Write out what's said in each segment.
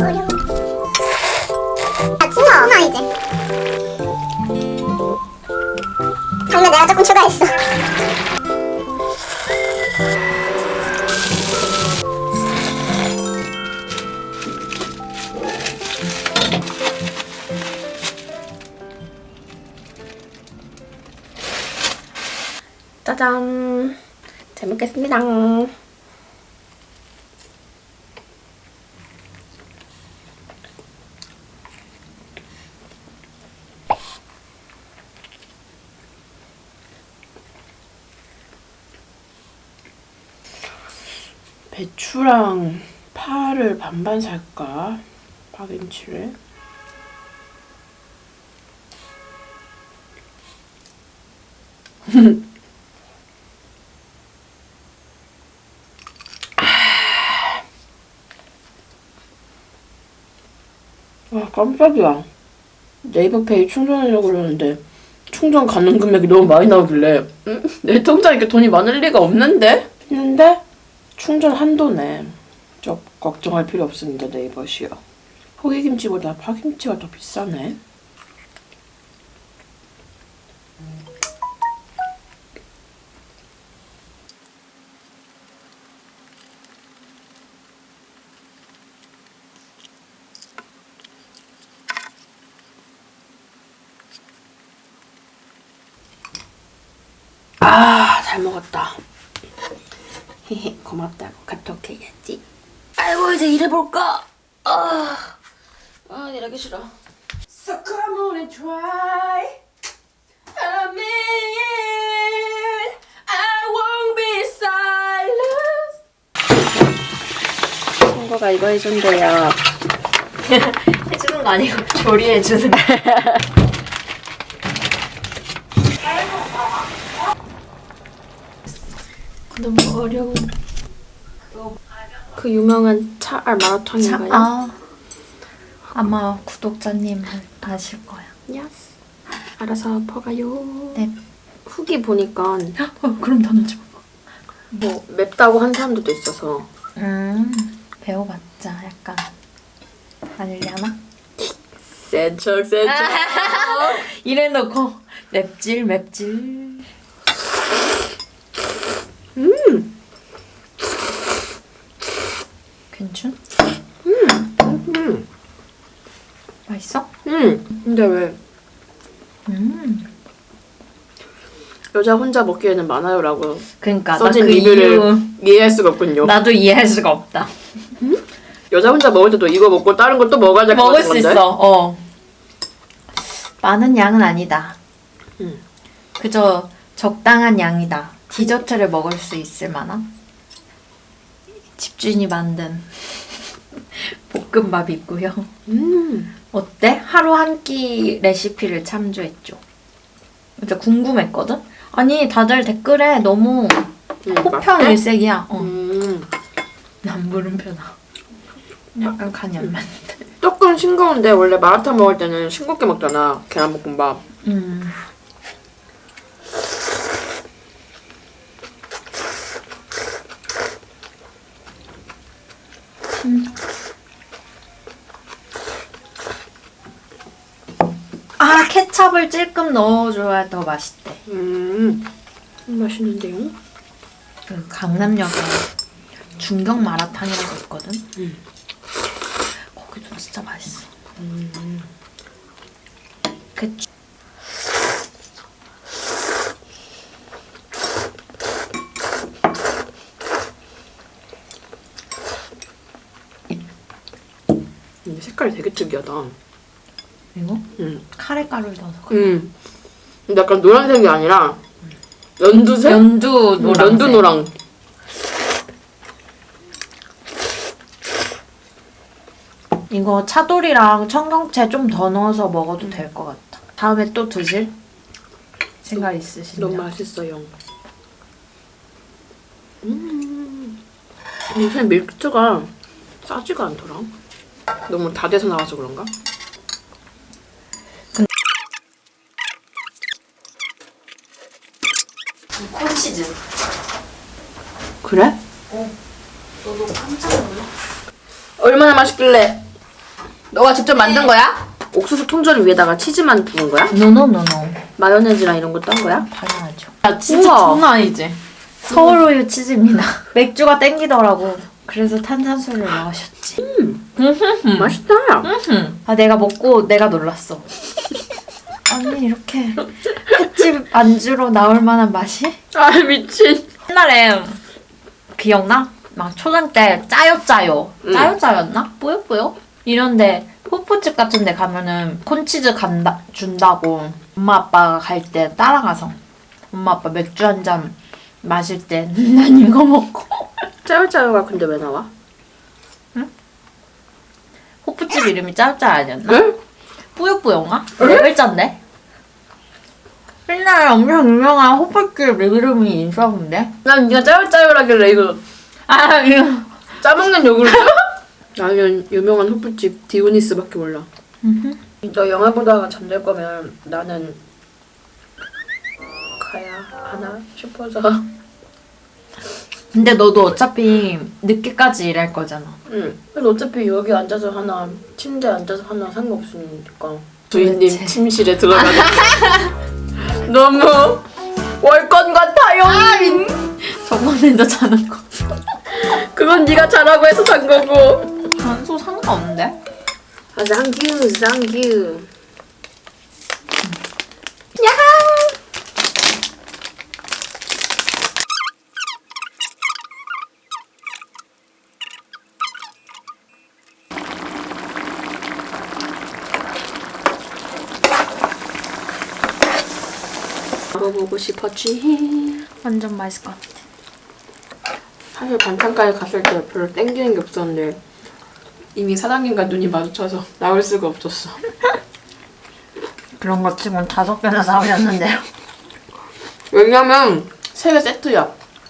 어려워. 아, 진짜 나 이제. 당면 내가 조금 추가했어. 짜잔. 잘 먹겠습니다. 배추랑 파를 반반 살까? 파김치를. 와 깜짝이야. 네이버 페이 충전하려고 그러는데 충전 가능 금액이 너무 많이 나오길래 음? 내 통장에 이렇게 돈이 많을 리가 없는데? 충전 한도네. 저 걱정할 필요 없습니다 네이버시요. 호기김치보다 파김치가 더 비싸네. 아, 잘 먹었다. 히히, 고맙다고 카톡 해야지. 아이고, 이제 일해볼까? 아, 아, 일하기 싫어. So come on and try. I won't be silent. 친구가 이거 해준대요. 해주는 거 아니고 조리해주는 거. 너무 어려워. 그 유명한 차알 마라탕인가요? 아, 아마 구독자님 아실 거야. 예스. 알아서 퍼가요. 네. 후기 보니까 어, 그럼 더 넣지 마. 뭐 맵다고 한 사람들도 있어서 음, 배워봤자 약간 아니려나? 센척 센척. 이래 놓고 맵질 맵질. 음. 괜춘? 음. 맛있어? 음. 근데 왜 음. 여자 혼자 먹기에는 많아요라고 그러니까 나 써진 그 리뷰를 이유 이해할 수가 없군요. 나도 이해할 수가 없다. 여자 혼자 먹을 때도 이거 먹고 다른 걸 또 먹어야 될 것 먹을 같은 수 건데. 있어. 어. 많은 양은 아니다. 음. 그저 적당한 양이다. 디저트를 먹을 수 있을 만한 집주인이 만든 볶음밥 있고요. 음. 어때? 하루 한 끼 레시피를 참조했죠. 진짜 궁금했거든? 아니 다들 댓글에 너무 음, 호평일색이야. 어. 음. 난 물음표 나. 약간 간이 안 맞는데. 조금 싱거운데 원래 마라탕 먹을 때는 싱겁게 먹잖아. 계란볶음밥. 음. 아 케찹을 찔끔 넣어줘야 더 맛있대. 음. 맛있는데요? 그 강남역에 중경 마라탕이라고 있거든. 음. 거기도 진짜 맛있어. 음. 그 색깔이 되게 특이하다. 이거 음. 카레 가루를 넣어서 그래. 음. 근데 약간 노란색이 아니라 연두색? 연두 음, 노랑. 연두 노랑. 이거 차돌이랑 청경채 좀 더 넣어서 먹어도 될 것 같다. 다음에 또 드실 생각? 너무 맛있어요. 음. 요새 밀크트가 싸지가 않더라. 너무 다 돼서 나와서 그런가? 콘치즈. 그래? 너도 깜짝 놀라. 얼마나 맛있길래? 너가 직접 만든 거야? 옥수수 통조림 위에다가 치즈만 부은 거야? 노노노노. 마요네즈랑 이런 거 딴 거야? 당연하죠. 아 진짜 우와. 장난 아니지. 서울 우유 치즈입니다. 맥주가 땡기더라고. 그래서 탄산수를 마셨지. 맛있다. 아 내가 먹고 내가 놀랐어. 아니 이렇게 횟집 안주로 나올 만한 맛이? 아 미친. 옛날에 기억나? 막 초등 때 짜요 짜요 응. 짜요 짜였나? 뿌요 뿌요? 이런데 호프집 같은 데 가면은 콘치즈 간다 준다고 엄마 아빠가 갈 때 따라가서 엄마 아빠 맥주 한 잔 마실 때 난 이거 먹고 짜요짜요가 근데 왜 나와? 호프집 이름이 짜요 짜요 아니었나? 응? 뿌요 뿌요인가? 네 글자인데? 옛날에 엄청 유명한 호프집 이름이 있었는데 난 네가 짜요짜요라길래 이거 아 이거 짜먹는 요구르트? 나는 유명한 호프집 디오니스밖에 몰라. 너 영화 보다가 잠들 거면 나는 가야 하나 싶어서. 근데 너도 어차피 늦게까지 일할 거잖아 응. 그래서 어차피 여기 앉아서 하나, 침대에 앉아서 하나 상관없으니까. 주인님. 침실에 들어가는 너무 월권 같아요. 저번에도 자는 거 그건 네가 잘하고 해서 산 거고. 단소 상관없는데? 아, 쌍규, 쌍규. 먹어보고 싶었지. 완전 맛있을 것 같아 사실 반찬가게 갔을 때 별로 땡기는 게 없었는데 이미 사장님과 눈이 마주쳐서 나올 수가 없었어. 그런 것 치곤 다섯 개나 사오셨는데요 왜냐면 세 개 세트야.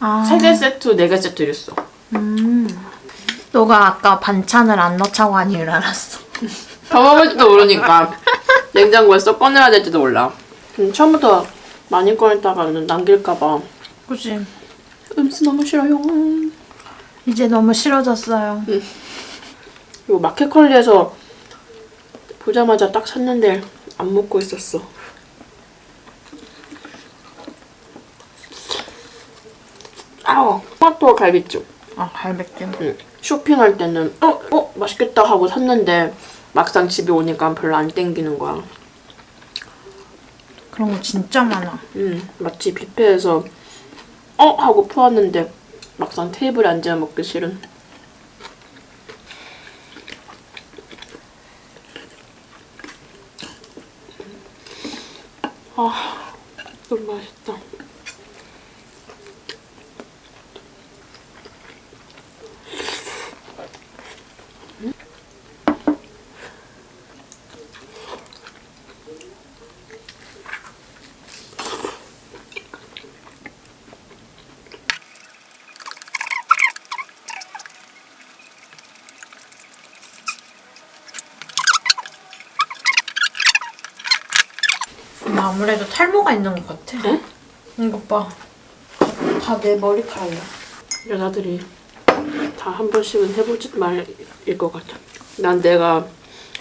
아. 세 개 세트, 네 개 세트 이랬어. 음. 너가 아까 반찬을 안 넣자고 한 이유를 알았어 더 먹을지도 모르니까 냉장고에 쏙 꺼내야 될지도 몰라. 음, 처음부터 많이 꺼냈다가는 남길까봐. 그치 음수 너무 싫어요. 이제 너무 싫어졌어요 이거 마켓컬리에서 보자마자 딱 샀는데 안 먹고 있었어. 아우, 토마토 갈비찜. 아 갈비찜 응. 쇼핑할 때는 어, 어, 맛있겠다 하고 샀는데 막상 집에 오니까 별로 안 땡기는 거야. 그런 거 진짜 많아 음, 마치 뷔페에서 어 하고 퍼왔는데 막상 테이블에 앉아 먹기 싫은. 아, 너무 맛있다. 나 아무래도 탈모가 있는 것 같아 응? 이거 봐다 내 머리카락이야 여자들이 다 한 번씩은 해보지 말일 것 같아. 난 내가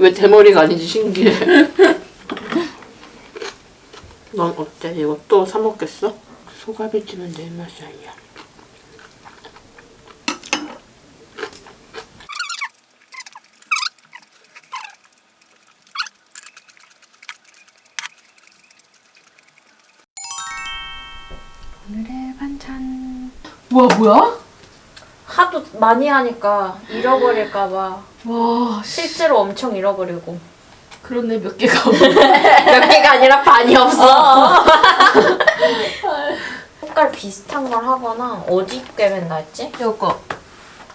왜 대머리가 아닌지 신기해. 넌 어때? 이거 또 사 먹겠어? 소갈비찜은 내 맛이 아니야. 뭐야 뭐야? 하도 많이 하니까 잃어버릴까봐. 와, 실제로 엄청 잃어버리고. 그런데 몇 개가. 몇 개가 아니라 반이 없어. 색깔 비슷한 걸 하거나 어디 꿰맨다 했지? 이거.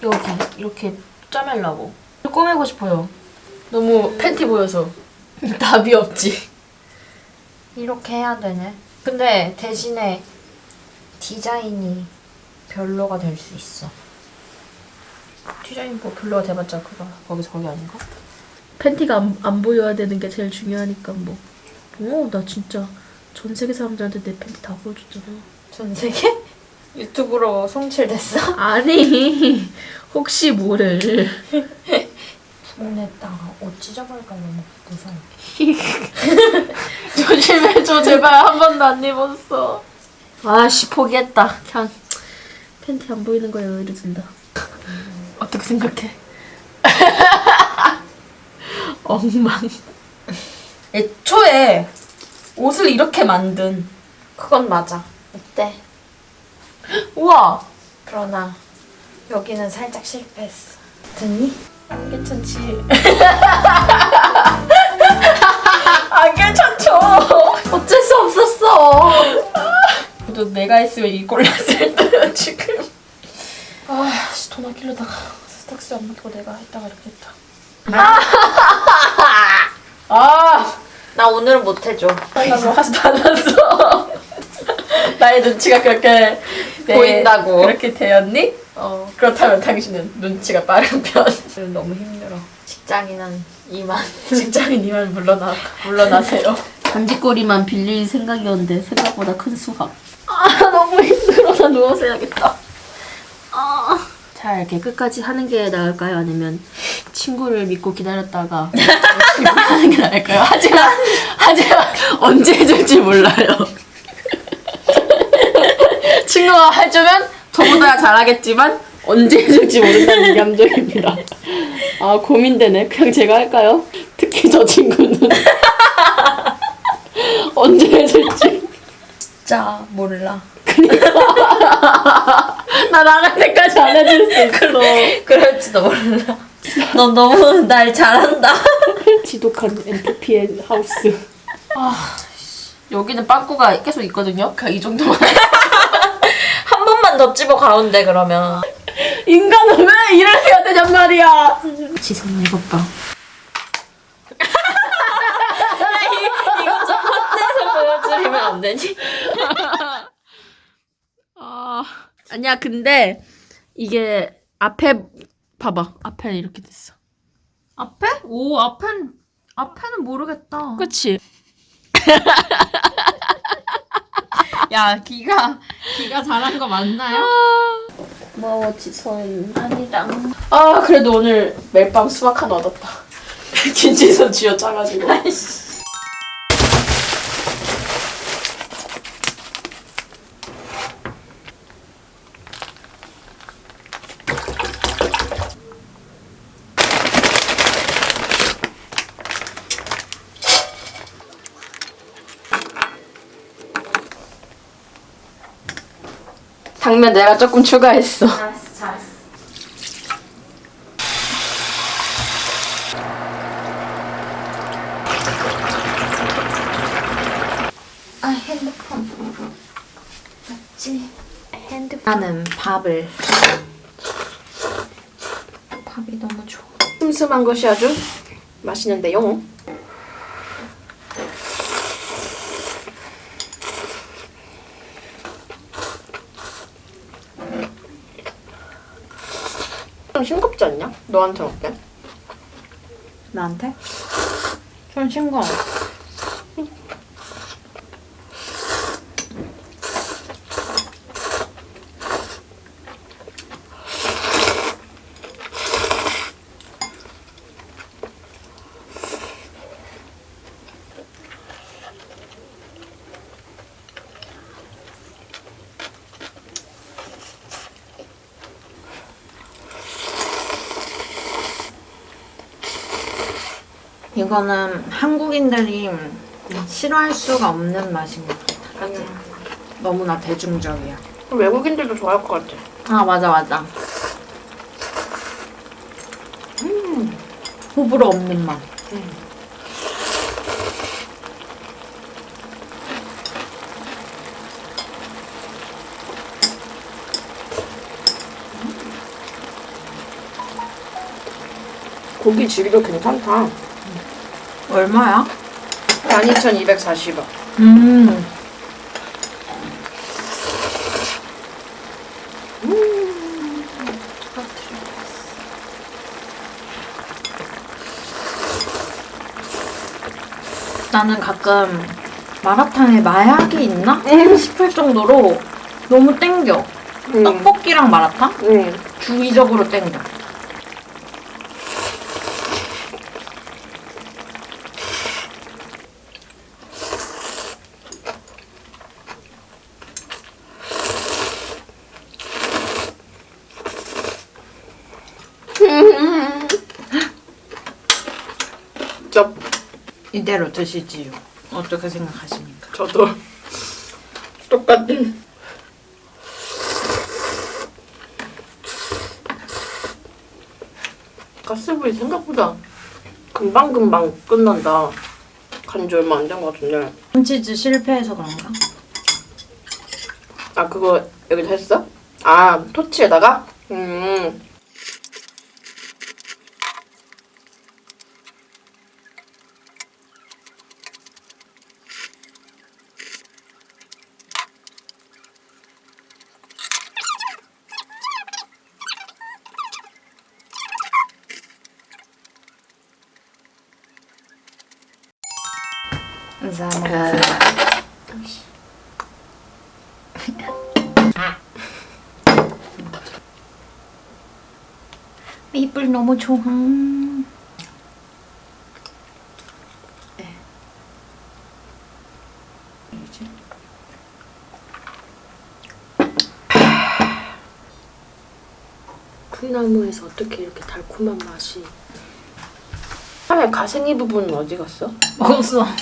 여기. 이렇게 짜매려고. 꼬매고 싶어요. 너무 팬티 보여서. 답이 없지. 이렇게 해야 되네. 근데 대신에 디자인이 별로가 될 수 있어 디자인 뭐 별로가 돼봤자 그거 거기서 거기 아닌가? 팬티가 안, 안 보여야 되는 게 제일 중요하니까 뭐. 오, 나 진짜 전 세계 사람들한테 내 팬티 다 보여줬잖아. 전 세계? 유튜브로 송출됐어? 아니, 혹시 모를. 손에다가 옷 찢어버릴까 너무 무서워. 조심해줘 제발 한 번도 안 입었어. 아씨 포기했다. 그냥 팬티 안 보이는 거에 의를 둔다. 어떻게 생각해? 엉망. 애초에 옷을 이렇게 만든 그건 맞아. 어때? 우와 그러나 여기는 살짝 실패했어. 됐니? 괜찮지. 안 괜찮죠. 어쩔 수 없었어. 그래도 내가 했으면 이 골랐을 때야 지금. 아 씨 돈 아끼려다가 스탁스 안 먹고 내가 했다가 이렇게 했다. 아, 나 오늘은 못 해줘. 나뭐 하지도 않았어. 나의 눈치가 그렇게 네, 보인다고. 그렇게 되었니? 어 그렇다면 당신은 눈치가 빠른 편. 너무 힘들어. 직장인은 이만. 직장인 이만 물러나 물러나세요. 반지꼬리만 빌릴 생각이었는데 생각보다 큰 수학. 아 너무 힘들어. 나 누워서 해야겠다. 자 이렇게 끝까지 하는 게 나을까요? 아니면 친구를 믿고 기다렸다가 하는 게 나을까요? 하지만 하지만 언제 해줄지 몰라요. 친구가 해주면 저보다 잘하겠지만 언제 해줄지 모른다는 감정입니다. 아 고민되네. 그냥 제가 할까요? 특히 저 친구는 언제 해줄지. 진짜 몰라. 나 나갈 때까지 안 해줄 수 있어. 그럴지도 몰라. 너 너무 날 잘한다. 지독한 엔트피의 하우스. 아 여기는 빵꾸가 계속 있거든요. 그냥 이 정도만. 한 번만 더 찝어 가운데 그러면. 인간은 왜 일을 해야 되냔 말이야. 지성 이것 봐. 이거 좀 보여주면 안 되니? 아 아니야 근데 이게 앞에 봐봐 앞에 이렇게 됐어. 앞에? 오 앞엔 앞에는 모르겠다. 그렇지. 야 기가 기가 잘한 거 맞나요? 고마워 지성. 아니다. 아 그래도 오늘 멜빵 수박 하나 얻었다. 김치에서 쥐어 짜가지고. 당면 내가 조금 추가했어. 잘했어 잘했어. 아 핸드폰 맞지? 핸드폰 나는 밥을 밥이 너무 좋아 슴슴한 것이 아주 맛있는데요. 좀 싱겁지 않냐? 너한테 어때? 나한테? 좀 싱거워 이거는 한국인들이 싫어할 수가 없는 맛인 것 같아. 그치? 너무나 대중적이야. 외국인들도 좋아할 것 같아. 아 맞아 맞아. 음 호불호 없는 맛. 고기 질도 괜찮다. 얼마야? 12,240원. 음. 나는 가끔 마라탕에 마약이 있나 싶을 정도로 너무 땡겨. 음. 떡볶이랑 마라탕 응. 주기적으로 땡겨. 직접 이대로 드시지요. 어떻게 생각하십니까? 저도 똑같은 가스불이 생각보다 금방금방 끝난다. 간지 얼마 안 된 것 같은데. 콘치즈 실패해서 그런가? 아 그거 여기다 했어? 아 토치에다가? 음. 너무 좋아. 콩나무에서 어떻게 이렇게 달콤한 맛이? 처음에 가생이 부분은 어디 갔어? 먹었어.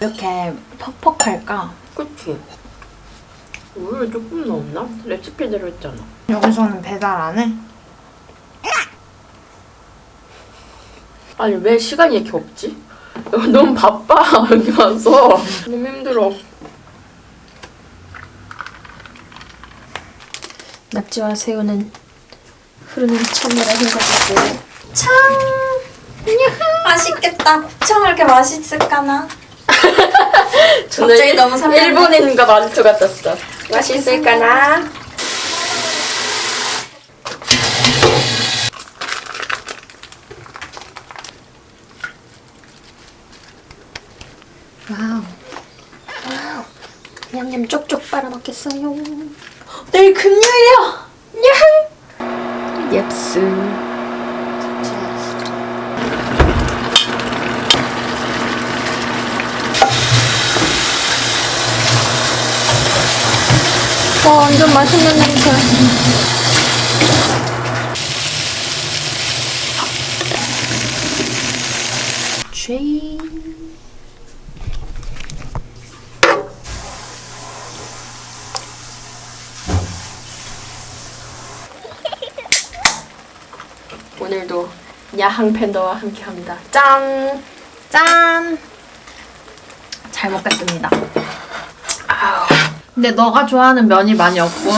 이렇게 퍽퍽할까? 그치? 우유를 조금 넣었나? 레시피대로 했잖아. 여기서는 배달 안 해? 아니 왜 시간이 이렇게 없지? 너무 바빠 여기 와서 너무 힘들어. 낙지와 새우는 흐르는 찬물에 헹궈주고 참 맛있겠다. 곱창 왜 이렇게 맛있을까나? 갑자기 너무 설레네. 일본인과 마주쳐 같았어. 맛있을까나? 와우. 와우. 냠냠 쪽쪽 빨아먹겠어요. 내일 금요일이야. 옙스 와 완전 맛있는 냄새 쉐이 오늘도 야항 팬더와 함께 합니다. 짠! 짠. 잘 먹겠습니다. 근데 너가 좋아하는 면이 많이 없군.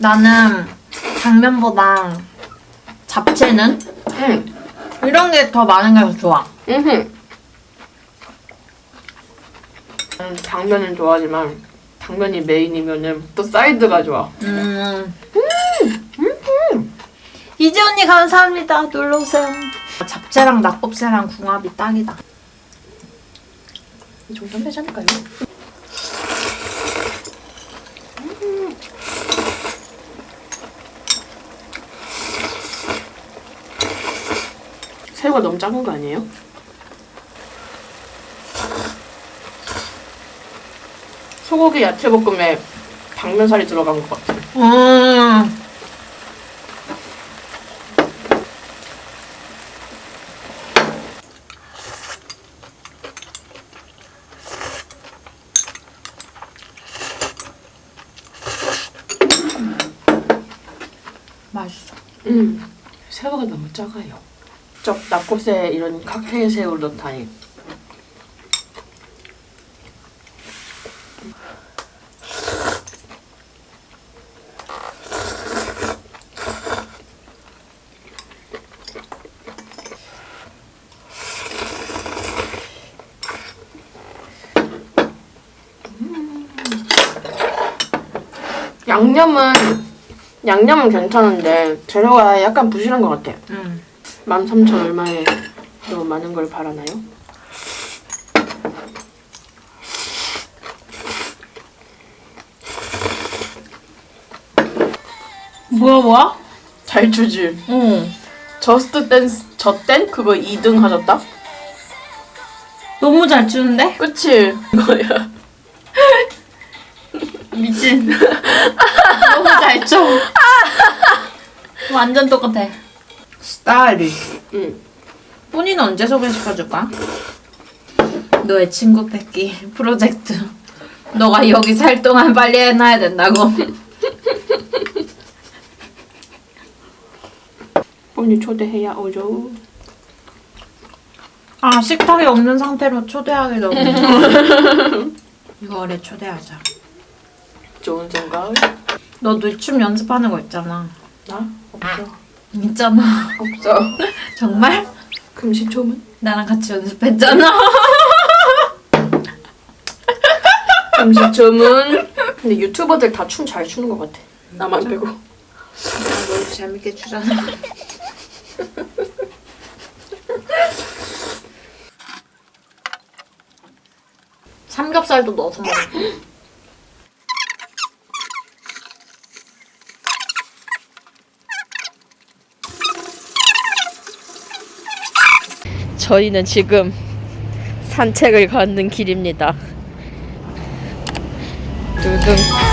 나는 당면보다 잡채는 응. 이런 게 더 많은 게 더 좋아. 음. 음, 당면은 좋아하지만 당면이 메인이면은 또 사이드가 좋아. 음. 이지 언니 감사합니다. 놀러 오세요. 잡채랑 낙곱새랑 궁합이 딱이다. 이 정도면 되지 않을까요? 새우가 너무 작은 거 아니에요? 소고기 야채볶음에 당면살이 들어간 것 같아. 음. 맛있어. 음, 새우가 너무 작아요. 저 낙곱새 이런 각해 새우를 넣다니. 음. 양념은 양념은 괜찮은데 재료가 약간 부실한 것 같아. 음. 13,000 얼마에 너무 많은 걸 바라나요? 뭐야 뭐야? 잘 추지. 응. 저스트 댄스 저땐 그거 2등 하셨다? 너무 잘 추는데? 그치? 이거야. 미친. 너무 잘 쳐. 완전 똑같아. 스타일이. 응. 본인 언제 소개시켜줄까? 너의 친구 뺏기 프로젝트. 너가 여기 살 동안 빨리 해놔야 된다고. 언니 초대해야 오죠. 아 식탁이 없는 상태로 초대하기 너무. 이거를 초대하자. 좋은 생각. 너도 춤 연습하는 거 있잖아. 나 없어. 있잖아. 없어. 정말? 금시초문. 나랑 같이 연습했잖아. 금시초문. 근데 유튜버들 다 춤 잘 추는 것 같아. 나만 빼고. 너 재밌게 추잖아. 삼겹살도 넣어서 먹어. 저희는 지금 산책을 가는 길입니다. 두둥.